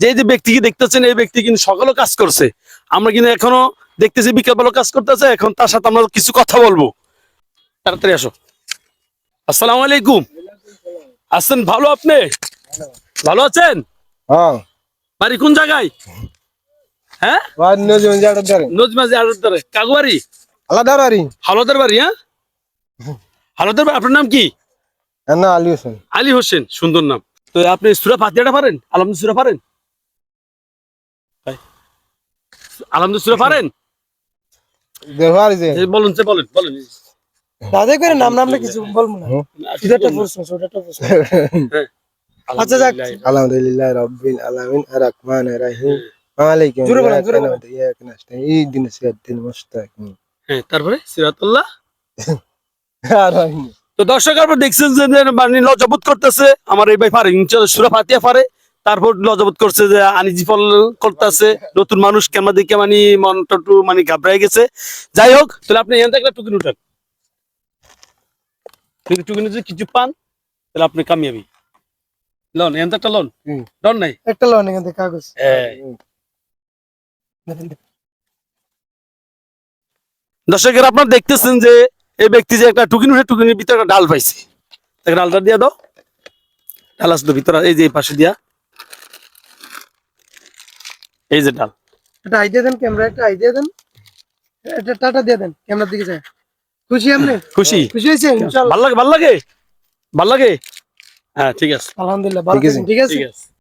যে যে ব্যক্তিকে দেখতেছেন এই ব্যক্তি কিন্তু সকালেও কাজ করছে। আমরা কিন্তু এখনও দেখতেছি বিকেলবেলা কাজ করতেছে এখন তার সাথে আমরা কিছু কথা বলব। তাড়াতাড়ি আসো। আসসালামু আলাইকুম। আছেন ভালো আপনি? ভালো আছেন? হ্যাঁ। বাড়ি কোন জায়গায়? হ্যাঁ? কাগুয়ারি বাড়ি? হালদার বাড়ি। হ্যাঁ? হালদার বাড়ি আপনার নাম কি? না আলী হোসেন। আলী হোসেন সুন্দর নাম। তো আপনি সুরা ফাতিহাটা পারেন? আলহামদু সুরা পারেন? আলহামদু সুরা পারেন? যে বলুন সে বলেন বলেন। দাদা করে নাম নামলে কিছু বলব না। এটা একটা প্রশ্ন একটা প্রশ্ন। আচ্ছা, যাক। আলহামদুলিল্লাহ রাব্বিল আলামিন আর রহমান রহিম মালিক জোরে বলেন, জোরে বলেন। ইয়াক নাস্তাইন ইহদিন সিরাতাল মুস্তাকিম। হ্যাঁ তারপরে? সিরাতুল্লাহ? আর রহিম। তো দর্শক আপনারা দেখছেন যে মানে লজবত করতেছে আমার এই ভাই পারে সুরা ফাতিহা পারে। তারপর লজবত করছে যে আনিজি ফল করতেছে নতুন মানুষ কেমন দেখে মানে মনটা একটু মানে ঘাবড়াই গেছে। যাই হোক তাহলে আপনি এখান থেকে টুকিন উঠান। যদি টুকিনে যদি কিছু পান তাহলে আপনি কামিয়াবি। লন এখান থেকে লন। লন নাই? একটা লোন এখান থেকে কাগজ। দর্শকের আপনারা দেখতেছেন যে এই ব্যক্তি যে একটা টুকিন উঠে টুকিনের ভিতরে একটা ডাল পাইছে। ডালটা দিয়ে দাও। ডাল আসতো ভিতরে এই যে পাশে দিয়া। এই যে ডাল। এটা আইডিয়া দেন ক্যামেরা একটা আইডিয়া দেন। এটা টাটা দিয়ে দেন ক্যামেরার দিকে যায়। খুশি আপনি? খুশি। খুশি হয়েছেন? ইনশাআল্লাহ ভালো লাগে ভালো লাগে? ভালো লাগে? হ্যাঁ ঠিক আছে। আলহামদুলিল্লাহ ভালো ঠিক আছে? ঠিক আছে।